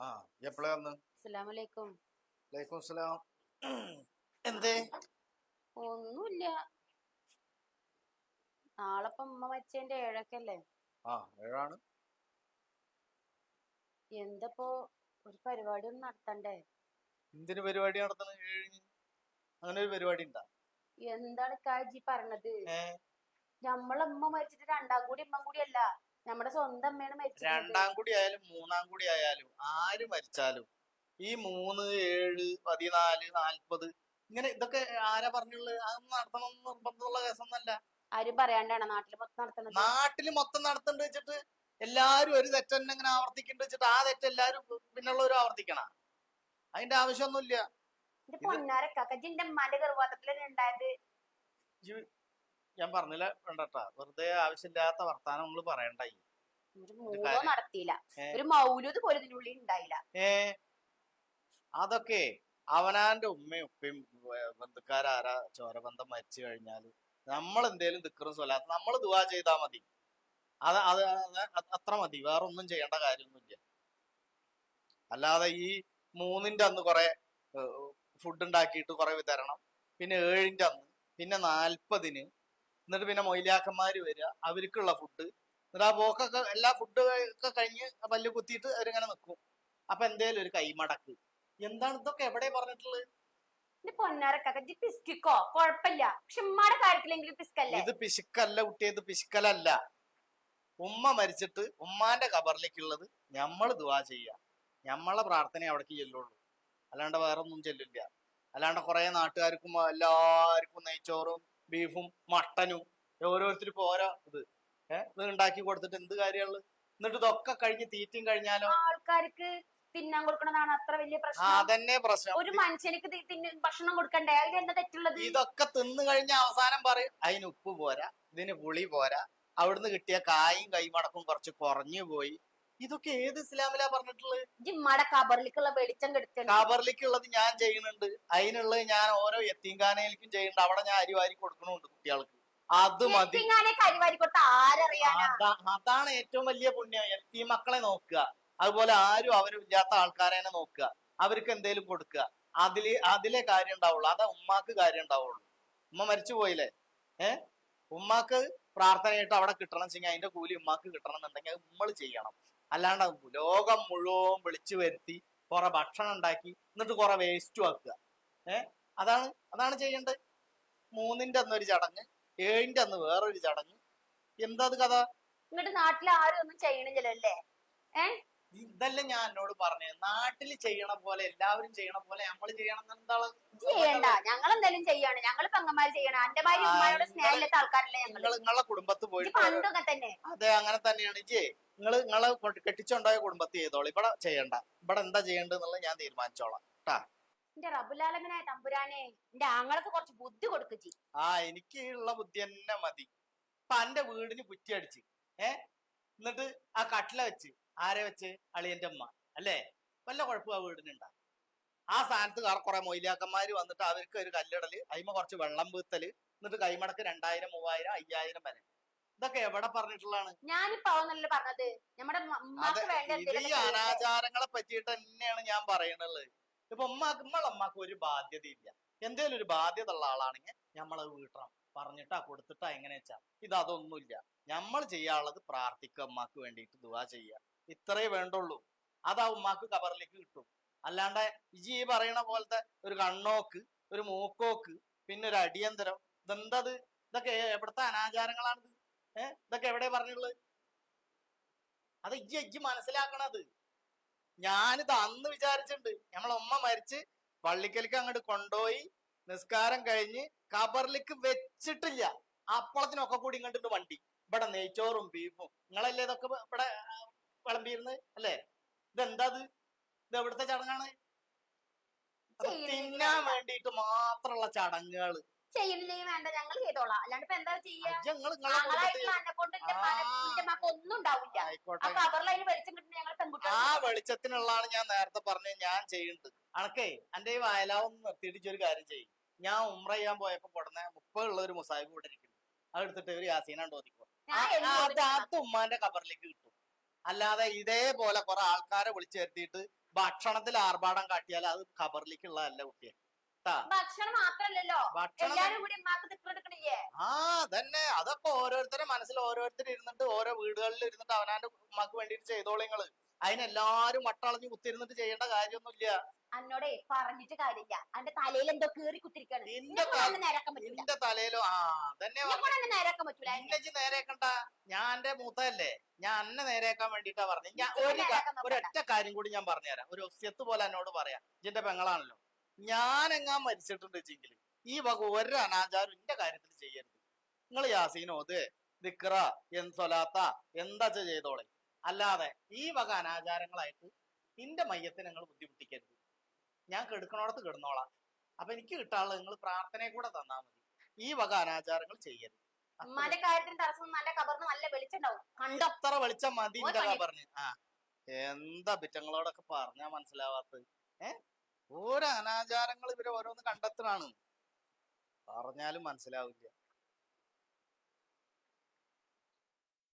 ആ അസ്സലാമലൈക്കും. വലൈക്കും സലാം എന്തേ? ഒന്നുമില്ല നാളെ ഉമ്മ ഏഴൊക്കെയല്ലേ? ആ ഏഴാണ്. എന്തപ്പോ ഒരു പരിപാടി ഒന്നും നടത്തണ്ടേ? എന്തിനു പരിപാടി നടത്തണം? ഏഴിന് അങ്ങനെ ഒരു പരിപാടി ഉണ്ടാ എന്താണ് കാജി പറഞ്ഞത്? നമ്മളമ്മ നമ്മളെ മരിച്ചിട്ട് രണ്ടാം കൂടി ഉമ്മ കൂടി അല്ല. നമ്മുടെ സ്വന്തം അമ്മയാണ് മരിച്ചത് രണ്ടാം കൂടി ആയാലും മൂന്നാം കൂടി ആയാലും ആര് മരിച്ചാലും ഈ മൂന്ന് ഏഴ് പതിനാല് നാൽപ്പത് ഇങ്ങനെ ഇതൊക്കെ ആരാ പറഞ്ഞുള്ളത്? അതൊന്നും നടത്തണം എന്ന് നിർബന്ധമുള്ള കേസൊന്നല്ല. ആരും പറയാണ്ടാണ് നാട്ടിൽ മൊത്തം നടത്തുന്നത്. നാട്ടിൽ മൊത്തം നടത്തണ്ട് വെച്ചിട്ട് എല്ലാരും ഒരു തെറ്റ് തന്നെ ഇങ്ങനെ ആവർത്തിക്കണ്ട് വെച്ചിട്ട് ആ തെറ്റ് എല്ലാരും പിന്നുള്ളവരും ആവർത്തിക്കണ. അതിന്റെ ആവശ്യമൊന്നുമില്ല. എന്റെ പൊന്നാരക്കാക്ക. ജിന്റെ ഉമ്മാന്റെ ഗർഭപാത്രത്തിലാണ് ഉണ്ടായത്? ഇജ്ജ് ഞാൻ പറഞ്ഞില്ല വേണ്ടട്ടാ. വെറുതെ ആവശ്യമില്ലാത്ത വർത്താനം നിങ്ങൾ പറയണ്ടായി. ഒരു. നടത്തിയില്ല. പോലെ ഇതിനുള്ളിൽ ഉണ്ടായില്ല. ഏ. അതൊക്കെ അവനാന്റെ ഉമ്മയും ഉപ്പയും ബന്ധുക്കാരാ ബന്ധുക്കാരാരാ ചോരബന്ധം മരിച്ചു കഴിഞ്ഞാൽ നമ്മൾ എന്തേലും ദിക്കറും സ്വലാത്ത് നമ്മൾ ദുവാ ചെയ്താ മതി. അത് അത് അത് അത്ര മതി. വേറെ ഒന്നും ചെയ്യേണ്ട കാര്യമൊന്നുമില്ല. അല്ലാതെ ഈ മൂന്നിന്റെ അന്ന് കുറെ ഫുഡ് ഉണ്ടാക്കിയിട്ട് കുറെ വിതരണം പിന്നെ ഏഴിന്റെ അന്ന് പിന്നെ നാൽപ്പതിന് എന്നിട്ട് പിന്നെ മൊയിലാക്കന്മാര് വരിക അവർക്കുള്ള ഫുഡ് എന്നിട്ട് ആ പോക്കൊക്കെ എല്ലാ ഫുഡ് ഒക്കെ കഴിഞ്ഞ് പല്ല് കുത്തിയിട്ട് അവരിങ്ങനെ നിൽക്കും അപ്പൊ എന്തേലും ഒരു കൈമടക്ക്. എന്താണ് ഇതൊക്കെ എവിടെ പറഞ്ഞിട്ടുള്ളത്? എന്റെ പൊന്നാരക്കാക്ക ജി പിസ്കിക്കോ? കൊഴപ്പില്ല. പക്ഷെ ഉമ്മാടെ കാര്യത്തിലെങ്കിലും പിസ്കല്ലേ? ഇത് പിശുക്കല്ല കുട്ടിയത് പിശുക്കലല്ല. ഉമ്മ മരിച്ചിട്ട് ഉമ്മാന്റെ കബറിലേക്കുള്ളത് നമ്മൾ ദുവാ ചെയ്യുക നമ്മളെ പ്രാർത്ഥന അവിടേക്ക് ചെല്ലുള്ളൂ. അല്ലാണ്ട് വേറെ ഒന്നും ചെല്ലില്ല. അല്ലാണ്ട് കൊറേ നാട്ടുകാർക്കും എല്ലാവർക്കും നെയ്ച്ചോറും ബീഫും മട്ടനും ഓരോരുത്തർക്കും ഓരോ ഇത്. ഏഹ് ഇത് ഉണ്ടാക്കി കൊടുത്തിട്ട് എന്ത് കാര്യമുള്ളു എന്നിട്ട് ഇതൊക്കെ കഴിഞ്ഞ് തീറ്റയും കഴിഞ്ഞാലോ? ആൾക്കാർക്ക് തിന്നാൻ കൊടുക്കണതാണ് അത്ര വലിയ പ്രശ്നം. അതന്നെ പ്രശ്നം. ഒരു മനുഷ്യനിക്ക് ഭക്ഷണം കൊടുക്കണ്ടേ? അതിൽ എന്താ തെറ്റുള്ളത്? ഇതൊക്കെ തിന്നു കഴിഞ്ഞ അവസാനം പറയും അതിന് ഉപ്പ് പോരാ ഇതിന് പുളി പോരാ. അവിടുന്ന് കിട്ടിയ കായും കൈമടക്കും കുറച്ച് കുറഞ്ഞു പോയി. ഇതൊക്കെ ഏത് ഇസ്ലാമിലാ പറഞ്ഞിട്ടുള്ളത്? ജിമ്മാടെ കബറിലേക്കുള്ള വെളിച്ചം കെടുത്തണം കബറിലേക്കുള്ളത് ഞാൻ ചെയ്യുന്നുണ്ട്. അതിനുള്ളത് ഞാൻ ഓരോ എത്തിങ്കാനയിലേക്കും ചെയ്യുന്നുണ്ട്. അവിടെ ഞാൻ അരിവാരി കൊടുക്കണുണ്ട് കുട്ടികൾക്ക്. അത് മതി. അതാണ് ഏറ്റവും വലിയ പുണ്യം. എത്തി മക്കളെ നോക്കുക. അതുപോലെ ആരും അവരും ഇല്ലാത്ത ആൾക്കാരെ തന്നെ നോക്കുക. അവർക്ക് എന്തേലും കൊടുക്കുക. അതിൽ അതിലെ കാര്യം ഉണ്ടാവുള്ളൂ. അതാ ഉമ്മാക്ക് കാര്യം ഉണ്ടാവുള്ളൂ. ഉമ്മ മരിച്ചു പോയില്ലേ? ഏ? ഉമ്മാക്ക് പ്രാർത്ഥനയായിട്ട് അവിടെ കിട്ടണം വെച്ചെങ്കിൽ അതിന്റെ കൂലി ഉമ്മാക്ക് കിട്ടണം എന്നുണ്ടെങ്കിൽ അത് നമ്മൾ ചെയ്യണം. അല്ലാണ്ട് ലോകം മുഴുവൻ വിളിച്ചു വരുത്തി കുറെ ഭക്ഷണം ഉണ്ടാക്കി എന്നിട്ട് കുറെ വേസ്റ്റും ആക്കുക. ഏ? അതാണ് അതാണ് ചെയ്യേണ്ടത്. മൂന്നിന്റെ അന്ന് ഒരു ചടങ്ങ് ഏഴിന്റെ അന്ന് വേറൊരു ചടങ്ങ്. എന്താ അത് കഥ? ഇങ്ങോട്ട് നാട്ടിൽ ആരും ഒന്നും ചെയ്യണില്ലല്ലേ ഏ? ഇതല്ല ഞാൻ എന്നോട് പറഞ്ഞത് നാട്ടിൽ ചെയ്യണ പോലെ എല്ലാവരും ചെയ്യണ പോലെ നമ്മൾ ചെയ്യണം. എന്താ ചെയ്യണ്ട. ഞങ്ങൾ എന്തായാലും ചെയ്യാണ്. ഞങ്ങൾ പെങ്ങന്മാര് ചെയ്യണം. എന്റെ ഭാര്യ ഉമ്മയോട് സ്നേഹമില്ലാത്ത ആൾക്കാരല്ലേ ഞങ്ങൾ. നിങ്ങൾ നിങ്ങളെ കുടുംബത്ത് പോയിട്ട് പണ്ടൊക്കെ തന്നെ. അതെ അങ്ങനെ തന്നെയാണ്. ഇജേ നിങ്ങൾ നിങ്ങളെ കെട്ടിച്ചുണ്ടായ കുടുംബത്ത് ചെയ്തോളൂ. ഇവിടെ ചെയ്യണ്ട. ഇവിടെ എന്താ ചെയ്യേണ്ടതെന്നുള്ളത് ഞാൻ തീരുമാനിച്ചോളാം. കേട്ടാ എന്റെ റബുലാലങ്ങനായ തമ്പുരാനെ എന്റെ ആങ്ങൾക്ക് കുറച്ച് ബുദ്ധി കൊടുക്കുച്ചി ആ എനിക്ക് ഉള്ള ബുദ്ധി തന്നെ മതി. ഇപ്പൊ എന്റെ വീടിന് കുറ്റി അടിച്ച് ഏ? എന്നിട്ട് ആ കട്ടില വെച്ച് ആരെ വെച്ച്? അളിയന്റെ അമ്മ അല്ലേ? വല്ല കുഴപ്പം ആ വീടിനുണ്ടാ ആ സ്ഥാനത്ത് വേറെ കുറെ മൊയിലാക്കന്മാര് വന്നിട്ട് അവർക്ക് ഒരു കല്ലിടൽ അതിമ കുറച്ച് വെള്ളം വീത്തൽ എന്നിട്ട് കൈമടക്ക് രണ്ടായിരം മൂവായിരം അയ്യായിരം വരെ. ഇതൊക്കെ എവിടെ പറഞ്ഞിട്ടുള്ളതാണ്? ഞാനിപ്പോ പറഞ്ഞത്. നമ്മുടെ ഈ അനാചാരങ്ങളെ പറ്റിയിട്ട് തന്നെയാണ് ഞാൻ പറയണുള്ളത്. ഇപ്പൊ ഉമ്മാക്ക് നമ്മളമ്മക്ക് ഒരു ബാധ്യത ഇല്ല എന്തേലും ഒരു ബാധ്യത ഉള്ള ആളാണെങ്കിൽ നമ്മളത് വീട്ടണം. പറഞ്ഞിട്ടാ കൊടുത്തിട്ടാ എങ്ങനെ വെച്ചാ. ഇത് അതൊന്നുമില്ല. നമ്മൾ ചെയ്യാനുള്ളത് പ്രാർത്ഥിക്കുക ഉമ്മാക്ക് വേണ്ടിയിട്ട് ദുവാ ചെയ്യുക. ഇത്രേ വേണ്ടുള്ളൂ. അതാ ഉമ്മാക്ക് കബറിലേക്ക് കിട്ടും. അല്ലാണ്ട് ഇജി ഈ പറയണ പോലത്തെ ഒരു കണ്ണോക്ക് ഒരു മൂക്കോക്ക് പിന്നെ ഒരു അടിയന്തരം ഇതെന്തത് ഇതൊക്കെ എവിടത്തെ അനാചാരങ്ങളാണിത്? ഇതൊക്കെ എവിടെ പറഞ്ഞുള്ളത് അത് ഇജ്ജി ഇജ്ജി മനസ്സിലാക്കണത്. ഞാനിത് അന്ന് വിചാരിച്ചിട്ടുണ്ട്. നമ്മളെ ഉമ്മ മരിച്ച് പള്ളിക്കലിക്ക് അങ്ങോട്ട് കൊണ്ടുപോയി നിസ്കാരം കഴിഞ്ഞ് കബറിലേക്ക് വെച്ചിട്ടില്ല. അപ്പളത്തിനൊക്കെ കൂടി ഇങ്ങോട്ട് വണ്ടി. ഇവിടെ നെയ്ച്ചോറും ബീഫും. നിങ്ങളല്ലേ ഇതൊക്കെ ഇവിടെ വിളമ്പിയിരുന്നത് അല്ലേ? ഇതെന്താ ഇത് എവിടുത്തെ ചടങ്ങാണ്? തിന്നാൻ വേണ്ടിട്ട് മാത്രമുള്ള ചടങ്ങുകൾ. വേണ്ട ഞങ്ങൾ ചെയ്തോളാം. അല്ലാണ്ട് ഇപ്പൊ എന്താ ചെയ്യാ? അജ്ജ നിങ്ങൾ നിങ്ങളെ എന്നെ കൊണ്ട് എന്റെ ആ. മന- എന്റെ മക്ക ഒന്നും ഉണ്ടാവില്ല. ആ ആയിക്കോട്ടെ വെളിച്ചം കിട്ടുന്ന ഞങ്ങൾ പെൺകുട്ടികൾ ആ വെളിച്ചത്തിനുള്ളതാണ് ഞാൻ നേരത്തെ പറഞ്ഞത്. ഞാൻ ചെയ്യുന്നത് അണക്കേ എന്റെ ഈ വയലാവും നിർത്തിയിട്ട് ഒരു കാര്യം ചെയ്യും. ഞാൻ ഉമ്ര ചെയ്യാൻ പോയപ്പോ കൊടുന്ന മുപ്പതുള്ള ഒരു മുസാഹിബ് ഇവിടെ ഇരിക്കുന്നു. അത് എടുത്തിട്ട് ഒരു യാസീനാണ്ട് ഓദിക്കും. അത് ഉമ്മാന്റെ കബറിലേക്ക് കിട്ടും. അല്ലാതെ ഇതേപോലെ കുറെ ആൾക്കാരെ വിളിച്ചു വരുത്തിയിട്ട് ഭക്ഷണത്തിൽ ആർഭാടം കാട്ടിയാൽ അത് ഖബറിലേക്കുള്ളതല്ല കുട്ടിയെ. ട്ടാ. ഭക്ഷണം എല്ലാരും കൂടി ആ തന്നെ അതൊക്കെ ഓരോരുത്തരുടെ മനസ്സിൽ ഓരോരുത്തർ ഇരുന്നിട്ട് ഓരോ വീടുകളിൽ ഇരുന്നിട്ട് അവനാന്റെ ഉമ്മക്ക് വേണ്ടിട്ട് ചെയ്തോളൂ നിങ്ങൾ. അതിനെല്ലാരും വട്ടളഞ്ഞ് കുത്തിരുന്നിട്ട് ചെയ്യേണ്ട കാര്യമൊന്നുമില്ല. അന്നോടെ പറഞ്ഞിട്ട് കാര്യമില്ല. അന്റെ തലയിൽ എന്തോ കേറി കുത്തിരിക്കാണ്. നിന്റെ നേരാക്കാൻ തലയിലോ? ആ തന്നെ നേരാക്കാൻ പറ്റൂല. എന്നെ ഞാൻ എന്റെ മൂത്തല്ലേ ഞാൻ എന്നെ നേരെയാക്കാൻ വേണ്ടിട്ടാ പറഞ്ഞു ഞാൻ ഒരു. ഒരൊറ്റ കാര്യം കൂടി ഞാൻ പറഞ്ഞുതരാം. ഒരു ഒസ്യത്ത് പോലെ എന്നോട് പറയാം. ഇജിന്റെ പെങ്ങളാണല്ലോ. ഞാൻ എങ്ങാൻ മരിച്ചിട്ടുണ്ട് വെച്ചെങ്കിൽ ഈ വക ഒരു അനാചാരം എന്റെ കാര്യത്തിൽ ചെയ്യരുത്. നിങ്ങൾ യാസീനോ അത് ദിക്റ സ്വലാത്ത എന്താ ചെയ്തോളെ? അല്ലാതെ ഈ വക അനാചാരങ്ങളായിട്ട് നിന്റെ മയ്യത്തെ നിങ്ങൾ ബുദ്ധിമുട്ടിക്കരുത്. ഞാൻ കെടുക്കണോടത്ത് കിടന്നോളാം. അപ്പൊ എനിക്ക് കിട്ടാനുള്ളത് നിങ്ങൾ പ്രാർത്ഥനയെ കൂടെ തന്നാ മതി. ഈ വക അനാചാരങ്ങൾ ചെയ്യരുത്. അത്രേ ഉമ്മാന്റെ കാര്യത്തിന് തടസ്സം നല്ല കബറിന് നല്ല വെളിച്ചുണ്ടാവും കണ്ടോ? അത്ര വെളിച്ചം മതി പറഞ്ഞു ആ എന്താ ബിറ്റങ്ങളോടൊക്കെ പറഞ്ഞാ മനസ്സിലാവാത്തത്? ഏ? ഓരോ അനാചാരങ്ങൾ ഇവരെ ഓരോന്ന് കണ്ടെത്തണാണ്. പറഞ്ഞാലും മനസ്സിലാവില്ല.